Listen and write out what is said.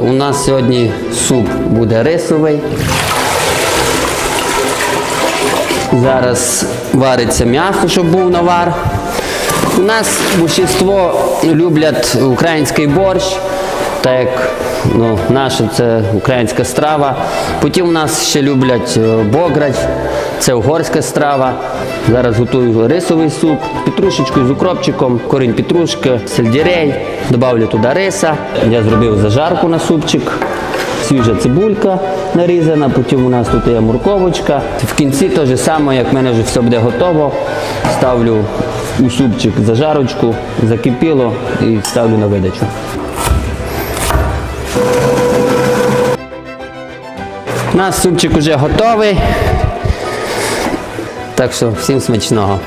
У нас сьогодні суп буде рисовий. Зараз вариться м'ясо, щоб був навар. У нас більшість люблять український борщ, так як ну, наше це українська страва. Потім у нас ще люблять е, бограч, це угорська страва. Зараз готую рисовий суп петрушечкою, з укропчиком, корінь петрушки, сельдерей. Добавлю туди риса. Я зробив зажарку на супчик. Свіжа цибулька нарізана, потім у нас тут є морковочка. В кінці те ж саме, як в мене вже все буде готово, ставлю у супчик зажарочку, закипіло і ставлю на видачу. У нас супчик вже готовий. Так що всім смачного.